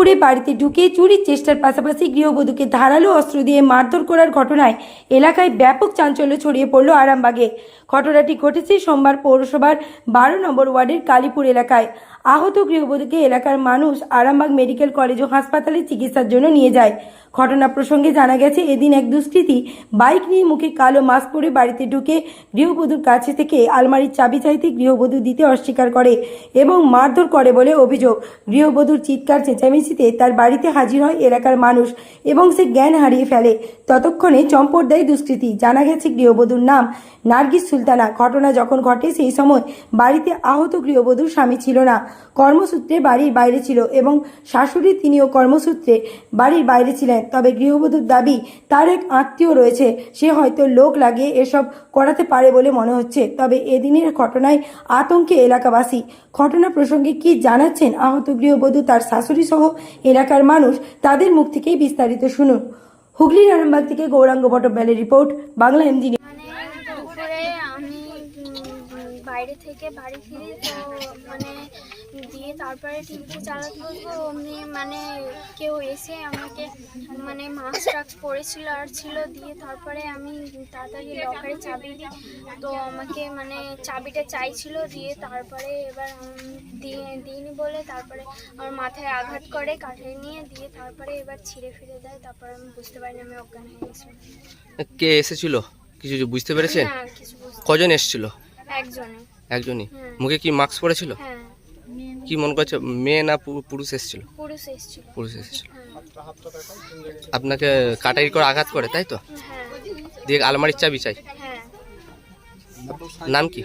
দুপুরে বাড়িতে ঢুকে চুরির চেষ্টার পাশাপাশি গৃহবধূকে ধারালো অস্ত্র দিয়ে মারধর করার ঘটনায় এলাকায় ব্যাপক চাঞ্চল্য ছড়িয়ে পড়ল আরামবাগে। ঘটনাটি ঘটেছে সোমবার পৌরসভার বারো নম্বর ওয়ার্ডের কালীপুর এলাকায়। আহত গৃহবধূকে এলাকার মানুষ আরামবাগ মেডিকেল কলেজ ও হাসপাতালে চিকিৎসার জন্য নিয়ে যায়। ঘটনা প্রসঙ্গে জানা গেছে, এদিন এক দুষ্কৃতী বাইক নিয়ে মুখে কালো মাস্ক পরে বাড়িতে ঢুকে গৃহবধূর কাছে থেকে আলমারির চাবি চাইতে গৃহবধূ দিতে অস্বীকার করে এবং মারধর করে বলে অভিযোগ। গৃহবধূর চিৎকার, চেঁচামেচিতে তার বাড়িতে হাজির হয় এলাকার মানুষ এবং সে জ্ঞান হারিয়ে ফেলে। ততক্ষণে চম্পট দেয় দুষ্কৃতী। জানা গেছে, গৃহবধূর নাম নার্গিস সুলতানা। ঘটনা যখন ঘটে, সেই সময় বাড়িতে আহত গৃহবধূর স্বামী ছিল না। কর্মসূত্রে বাড়ির বাইরে ছিল এবং শাশুড়ি তিনিও কর্মসূত্রে বাড়ির বাইরে ছিলেন। তবে গৃহবধূর দাবি, তার এক আত্মীয় রয়েছে, সে হয়তো লোক লাগিয়ে এসব করাতে পারে বলে মনে হচ্ছে। তবে এদিনের ঘটনায় আতঙ্কে এলাকাবাসী, ঘটনা প্রসঙ্গে কি জানাচ্ছেন আহত গৃহবধূ, তার শাশুড়ি সহ এলাকার মানুষ, তাদের মুখ থেকেই বিস্তারিত শুনুন। হুগলির আরামবাগ থেকে গৌরাঙ্গ বটব্যালের রিপোর্ট, বাংলা এমজি মানে বাইরে থেকে বাড়ি ফিরি, তো মানে দিয়ে তারপরে টিভিতে চালাতে বসবো অমনি মানে কেউ এসে আমাকে মানে মাস্ক টাস্ক পরেছিল আর ছিল দিয়ে তারপরে আমি তাড়াতাড়ি লকারে চাবি দিই। তো আমাকে মানে চাবিটা চাইছিল দিয়ে তারপরে এবার দিয়ে দিইনি বলে তারপরে আমার মাথায় আঘাত করে কাঠে নিয়ে দিয়ে তারপরে এবার ছিঁড়ে ফিরে দেয় তারপরে আমি বুঝতে পারিনি আমি অজ্ঞান হয়ে গেছিলাম। কে এসেছিল? কিছু বুঝতে পেরেছেন? না কজন এসেছিল? একজনে একজনই? হ্যাঁ। মুখে কি মাস্ক পরেছিল হ্যাঁ। কি মনে করছে মেয়ে না পুরুষ এসেছিল? পুরুষ এসেছিল। পুরুষ এসেছিল। হ্যাঁ। আপনাকে কাটারি করে আঘাত করে তাই তো? হ্যাঁ। দিয়ে আলমারির চাবি চাই। হ্যাঁ। নাম কি?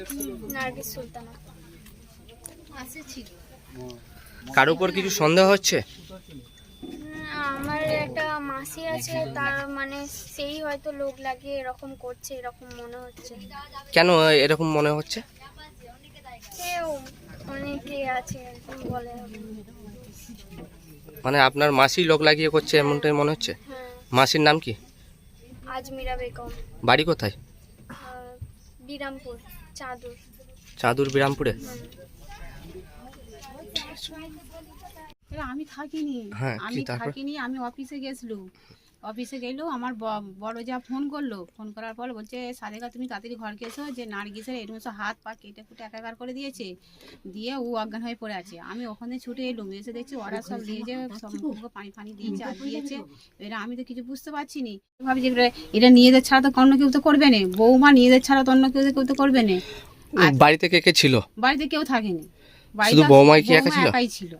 কার উপর কিছু সন্দেহ হচ্ছে? আমার একটা মাসি আছে তার মানে সেই হয়তো লোক লাগিয়ে এরকম করছে এরকম মনে হচ্ছে। কেন এরকম মনে হচ্ছে? অনেকে আছে বলে মানে আপনার মাসি লোক লাগিয়ে করছে এমনটাই মনে হচ্ছে? হ্যাঁ। মাসির নাম কি? আজমিরা বেগম। বাড়ি কোথায়? বিরামপুর চাঁদুর। চাঁদুর বিরামপুরে? আমি থাকিনি। হ্যাঁ, আমি? থাকিনি আমি অফিসে গেছিলু অফিসে গেলেও আমার বড় যা ফোন করল ফোন করার পর বলছে সাদেকা তুমি তাড়াতাড়ি ঘরকে এসো যে নার্গিসের এরকম সব হাত পা কেটে কুটে একাকার করে দিয়েছে দিয়ে ও অজ্ঞান হয়ে পড়ে আছে। আমি ওখানে ছুটে এলুম এসে দেখছি ওরা সব নিয়ে যে সব পানি ফানি দিয়েছে আর দিয়েছে। এরা আমি তো কিছু বুঝতে পারছি নি। ভাবছি যে এটা নিজেদের ছাড়া তো অন্য কেউ তো করবে না। বৌমা নিজেদের ছাড়া তো অন্য কেউ তো কেউ তো করবে না। বাড়িতে কে কে ছিল? বাড়িতে কেউ থাকেনি। বাড়িতে বৌমাই কি একা ছিল?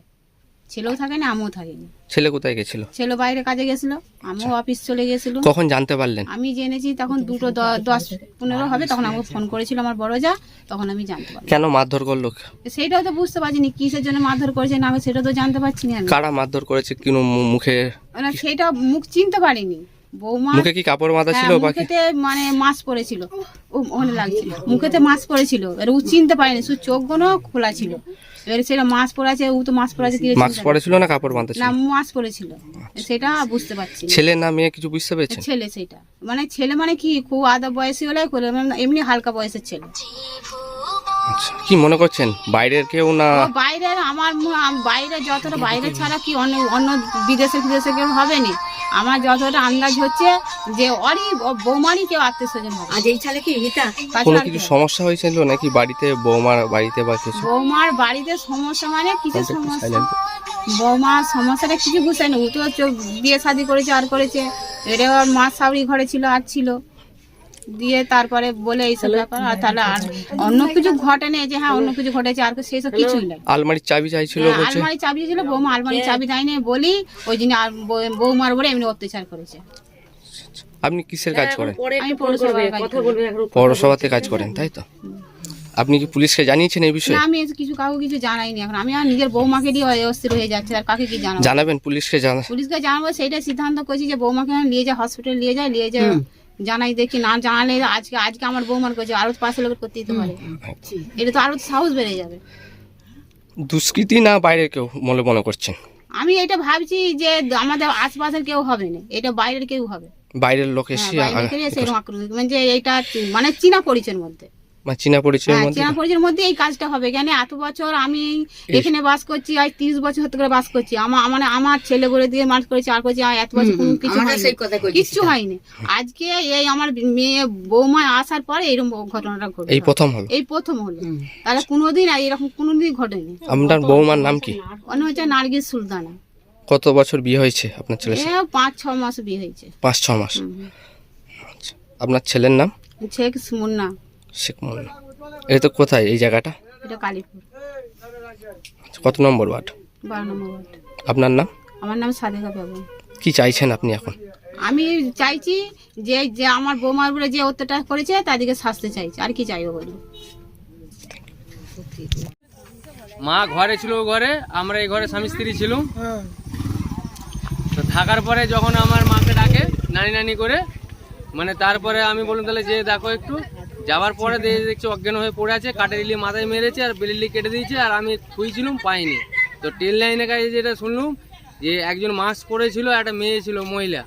ছেলেও থাকে না আমিও থাকিনি ছেলে কোথায় গেছিল? ছেলে বাইরে কাজে গেছিল আমিও অফিস চলে গেছিল। কখন জানতে পারলেন? আমি জেনেছি তখন দুটো দ- দশ পনেরো হবে তখন আমাকে ফোন করেছিল আমার বড় যা তখন আমি জানতে পারলাম। কেন মারধর করল? সেইটাও তো বুঝতে পারছিনি কিসের জন্য মারধর করেছে না আমি সেটা তো জানতে পারছি না আমি। কারা মারধর করেছে? কিনো মু- মুখে মানে সেটা মুখ চিনতে পারিনি। বৌমা মুখে কি কাপড় বাঁধা ছিল হ্যাঁ, বাকি মুখেতে মানে মাছ পড়েছিল ও মনে লাগছিল। মুখেতে মাছ পড়েছিল এবার ও চিনতে পারেনি শুধু চোখগুলো খোলা ছিল। এবারে সেটা মাছ পড়েছে ও তো মাছ পড়েছে কি মাস্ক পরেছিল না। কাপড় বাঁধা না মাছ পড়েছিল। সেটা বুঝতে পারছি না। ছেলে না মেয়ে কিছু বুঝতে পেরেছেন? ছেলে সেটা। মানে ছেলে মানে কি? খুব আদা বয়সী হলে করে মানে এমনি হালকা বয়সের ছেলে। আচ্ছা, কি মনে করছেন? বাইরের কেউ না? ও বাইরের আমার আম- বাইরে যতটা বাইরে ছাড়া কি অন্য অন্য বিদেশে বিদেশে কেউ হবে না আমার যতটা আন্দাজ হচ্ছে যে অরি বৌমারই কেউ আত্মীয় স্বজন হবে। আজ এই ছেলে কি তাছাড়া কোনো আর কিছু কেউ। সমস্যা হয়েছিল নাকি বাড়িতে বৌমার বাড়িতে বা কিছু? বৌমার বাড়িতে সমস্যা মানে কিছু সমস্যা? silent. বৌমার সমস্যাটা কিছু বুঝতে না ও তো বিয়ে শাদি করেছে আর করেছে। এটা ওর মা সাউরি ঘরে ছিল আর ছিল। দিয়ে তারপরে বলে এইসব ব্যাপার আর তাহলে আর অন্য কিছু ঘটে নেই যে হ্যাঁ অন্য কিছু ঘটেছে আর সেই সব কিছুই নাই। আলমারির চাবি চাইছিল হ্যাঁ, আলমারি চাবি ছিল বৌমা আলমারি চাবি দেয়নি বলি ওই জন্য বৌমার বলে এমনি অত্যাচার করেছে। আপনি কিসের কাজ করেন? আমি একটু ফোন করবে পৌরসভায় কাজ কথা করি। বলবে এখন পৌরসভাতে কাজ করেন তাই তো? আপনি কি পুলিশকে জানিয়েছেন এই বিষয়ে? আমি কিছু কাউকে কিছু জানাইনি এখন। আমি আর নিজের বৌমাকে দিয়ে অস্থির হয়ে যাচ্ছে আর কাকে কি জানাব? জানাবেন পুলিশকে জানা পুলিশকে জানাব সেইটা সিদ্ধান্ত করছি যে বৌমাকে নিয়ে যায় হসপিটাল নিয়ে যায় নিয়ে যায় জানাই দেখি না জানালে আজকে আজকে আমার বৌমার করছে আরও পাশে লোকের করতে দিতে পারে। এটা তো আরও সাহস বেড়ে যাবে। দুষ্কৃতি না বাইরের কেউ মনে মনে করছেন? আমি এটা ভাবছি যে আমাদের আশপাশের কেউ হবে না। এটা বাইরের কেউ হবে। বাইরের লোক হ্যাঁ, এসে আক্রমণ মানে যে এটা মানে চীনা পরিচয়ের মধ্যে। মানে চীনা পরিচয়ের হ্যাঁ মধ্যে? চেনা পরিচয়ের মধ্যে এই কাজটা হবে। কেন এত বছর আমি এখানে বাস করছি আজ তিরিশ বছর হতে করে বাস করছি। আমার আমার আমার ছেলে বলে দিয়ে মানুষ করেছি আর করছি আর এত বছর কোনো কিছু হয়নি। কিচ্ছু হয়নি। আজকে এই আমার মেয়ে বৌমা আসার পরে এরকম ঘটনাটা ঘটে এই প্রথম হলো? এই প্রথম হলো। তাহলে কোনোদিন আর এরকম কোনোদিন ঘটেনি। আপনার বৌমার নাম কি? অন্য হচ্ছে নার্গিস সুলতানা। কত বছর বিয়ে হয়েছে আপনার ছেলের এ সাথে? পাঁচ ছ মাস বিয়ে হয়েছে। পাঁচ ছ মাস। আচ্ছা আপনার ছেলের নাম? শেখ মুন্না। শেখ মোল্লা এটা তো কোথায় এই জায়গাটা? এটা কালীপুর। আচ্ছা, কত নম্বর ওয়ার্ড? বারো নম্বর ওয়ার্ড। আপনার নাম? আমার নাম সাদেকা বেগম। কি চাইছেন আপনি এখন? আমি চাইছি যে যে আমার বৌমার উপরে যে অত্যাচার করেছে তাদেরকে শাস্তি চাইছি। আর কি চাইব বলি মা ঘরে ছিল ঘরে আমরা এই ঘরে স্বামী স্ত্রী ছিলাম। তো থাকার পরে যখন আমার মাকে ডাকে নানি নানি করে মানে তারপরে আমি বললাম তাহলে যে দেখো একটু। যাওয়ার পরে দেখে দেখছি অজ্ঞান হয়ে পড়ে আছে কাঠের ইলি মাথায় মেরেছে আর বেলিলি কেটে দিয়েছে আর আমি খুঁজছিলাম পাইনি। তো ট্রেন লাইনের কাছে যেটা শুনলাম যে একজন মাস্ক পরেছিল একটা মেয়ে ছিল মহিলা।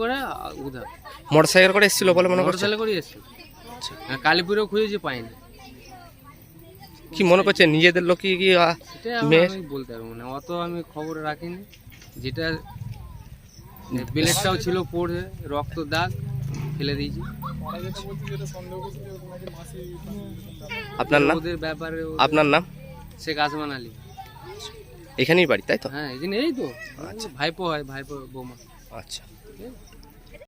করে উধার করে এসেছিল বলে মনে করে এসছে কালীপুরেও খুঁজেছি পাইনি। কি মনে করছেন নিজেদের লোক কি মেয়ের বলতে পারব না। অত আমি খবর রাখিনি। যেটা ব্লেডটাও ছিল পড়ে রক্ত দাগ। ফেলে দিয়েছি। আপনার নাম? ওদের ব্যাপারে আপনার নাম? শেখ আসমান আলী। এখানেই বাড়ি তাই তো? হ্যাঁ এই এই তো। ভাইপো হয় ভাইপো বৌমা। আচ্ছা।